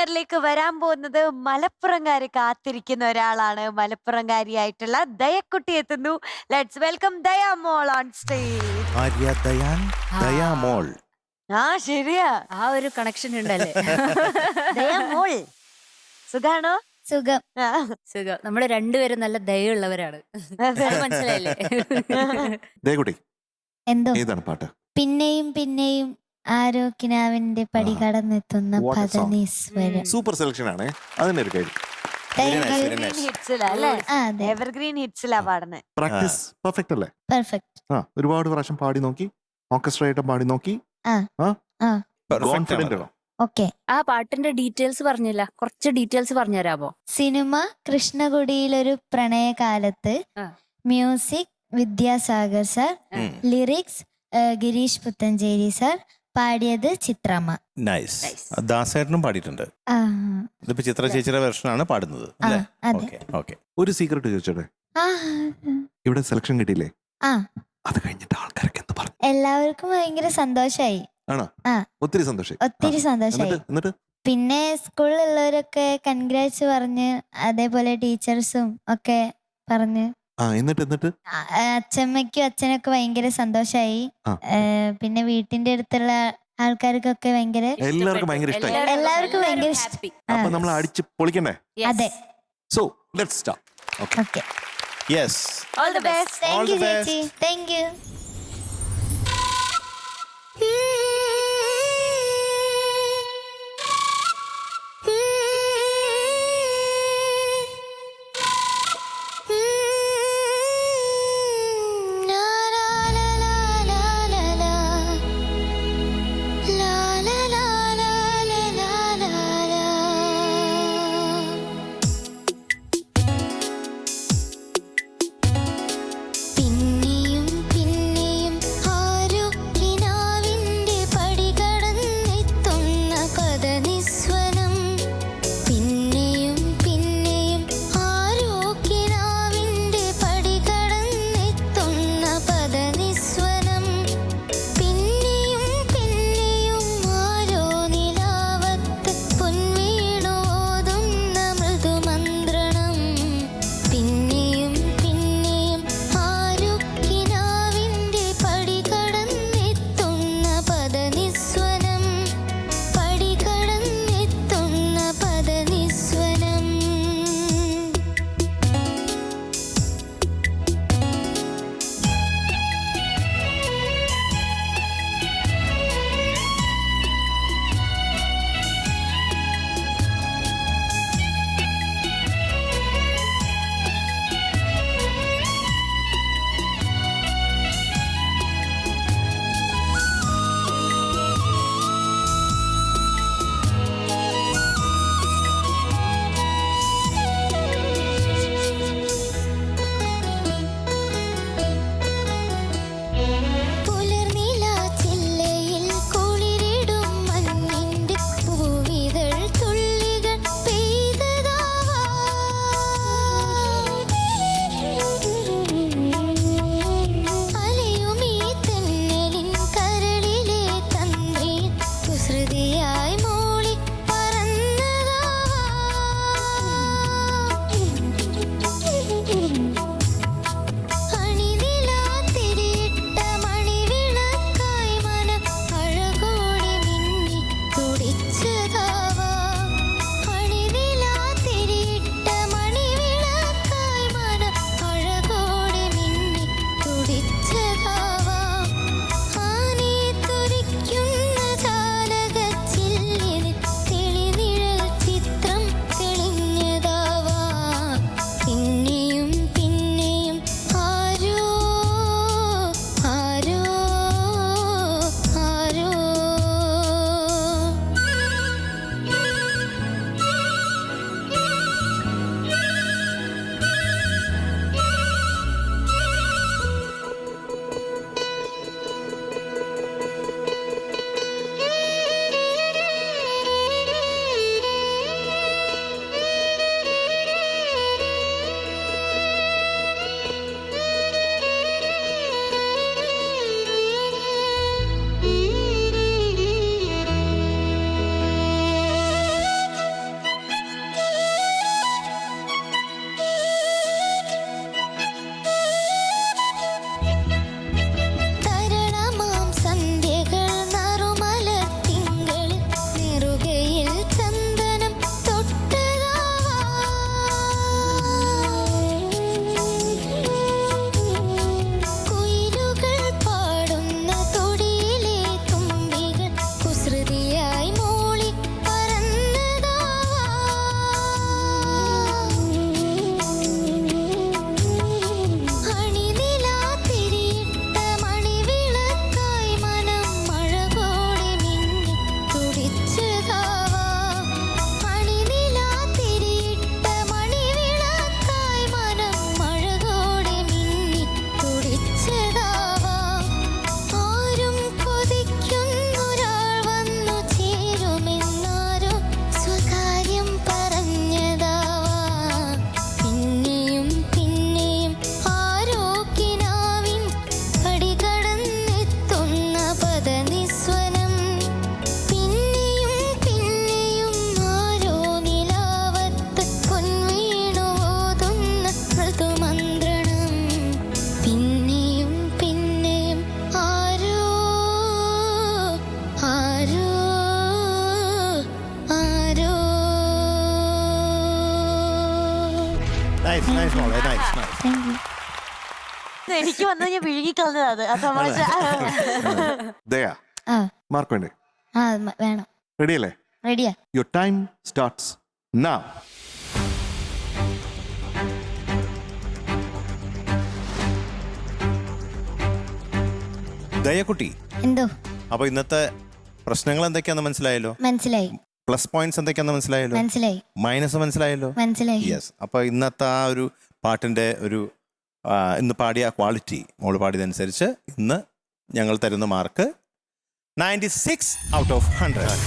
സിംഗറിലേക്ക് വരാൻ പോകുന്നത് മലപ്പുറംകാര് കാത്തിരിക്കുന്ന ഒരാളാണ്. മലപ്പുറംകാരിയായിട്ടുള്ള ദയക്കുട്ടി എത്തുന്നു. Let's welcome Dayamol on stage Arya Dayan Dayamol. ആ ശരിയാ. ആ ഒരു കണക്ഷൻ ഉണ്ടല്ലേ? ദയാമോൾ സുഖാണോ? സുഖം. ആ, സുഖം. നമ്മൾ രണ്ടുപേരും നല്ല ദയുള്ളവരാണ്. മനസ്സിലായില്ലേ? എന്തോ? ഏതാണ് പാട്ട്. പിന്നെയും പിന്നെയും. ആരോ കിനാവിന്റെ പടി. കടന്നെത്തുന്ന What a song. പദനീശ്വരം സൂപ്പർ സെലക്ഷൻ ആണ് അതിന്റെ ഒരു കാര്യം. Evergreen ഹിറ്റ്സിലാ അല്ലേ? ആ അതെ. എവർഗ്രീൻ ഹിറ്റ്സിലാ പാടുന്നത് പ്രാക്ടീസ് പെർഫെക്റ്റ് അല്ലേ? പെർഫെക്റ്റ് ആ ഒരുപാട് പ്രാവശ്യം പാടി നോക്കി ഓർക്കസ്ട്ര ആയിട്ട് പാടി നോക്കി. ആ. ആ? Perfect കോൺഫിഡന്റ് ആണോ? ഓക്കെ. ആ പാട്ടിന്റെ ഡീറ്റെയിൽസ് പറഞ്ഞില്ല. കുറച്ച് ഡീറ്റെയിൽസ് പറഞ്ഞുതരാമോ? സിനിമ കൃഷ്ണകുടിയിലൊരു പ്രണയകാലത്ത് ആ. മ്യൂസിക് വിദ്യാസാഗർ സർ ഉം. ലിറിക്സ് ഗിരീഷ് പുത്തഞ്ചേരി സർ പാടിയത് ചിത്രമ്മ. Nice Nice. ദാസേട്ടനും പാടിയിട്ടുണ്ട്. ആ. ഇതിപ്പോ ചിത്ര ചേച്ചിയുടെ വെർഷനാണ് പാടുന്നത് ഓക്കെ ഒരു സീക്രട്ട് ചോദിച്ചോട്ടെ? ആ ഇവിടെ സെലക്ഷൻ കിട്ടിയില്ലേ? ആ. അത് കഴിഞ്ഞിട്ട് ആൾക്കാരൊക്കെ എന്ത് പറഞ്ഞു? എല്ലാവർക്കും ഭയങ്കര സന്തോഷായി. ആണോ? ആ. ഒത്തിരി സന്തോഷം ഒത്തിരി സന്തോഷായി. എന്നിട്ട് എന്നിട്ട്? പിന്നെ സ്കൂളിലുള്ളവരൊക്കെ കൺഗ്രാറ്റ്സ് പറഞ്ഞ് അതേപോലെ ടീച്ചേഴ്സും ഒക്കെ പറഞ്ഞ്. ആ എന്നിട്ട് എന്നിട്ട്? ആ, അച്ഛമ്മയ്ക്കും അച്ഛനൊക്കെ ഭയങ്കര സന്തോഷായി. ആ. പിന്നെ വീട്ടിന്റെ അടുത്തുള്ള ആൾക്കാർക്കൊക്കെ ഭയങ്കര എല്ലാവർക്കും ഭയങ്കര ഇഷ്ടായി. എല്ലാവർക്കും ഭയങ്കര ഇഷ്ടം. ഹാപ്പി അപ്പൊ നമ്മൾ അടിച്ച് പൊളിക്കണ്ടേ? അതെ. So let start okay yes all the best thank you thank you ചേച്ചി. താങ്ക് യു നൈസ് നൈസ് മോളെ നൈസ് നൈസ് Thank you. എനിക്ക് വന്നു ഞാൻ വിഴുങ്ങിക്കളഞ്ഞത് അത്. ആ തമാശ ദയ ആ. മാർക്ക് വേണ്ടേ? ആ മ- വേണം. റെഡിയല്ലേ റെഡിയാ യുവർ ടൈം സ്റ്റാർട്ട്സ് now. ദയക്കുട്ടി എന്തോ? അപ്പൊ ഇന്നത്തെ പ്രശ്നങ്ങൾ എന്തൊക്കെയാന്ന് മനസ്സിലായല്ലോ? മനസ്സിലായി. പ്ലസ് പോയിന്റ്സ് എന്തൊക്കെയാണെന്ന് മനസ്സിലായല്ലോ മനസ്സിലായി മൈനസ് മനസ്സിലായല്ലോ മനസ്സിലായി യെസ് അപ്പൊ ഇന്നത്തെ ആ ഒരു പാട്ടിന്റെ ഒരു ആ, ഇന്ന് പാടിയ ക്വാളിറ്റി മോൾ പാടിയതനുസരിച്ച് ഇന്ന് ഞങ്ങൾ തരുന്ന mark ninety six out of hundred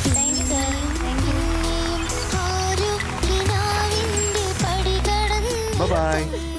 thank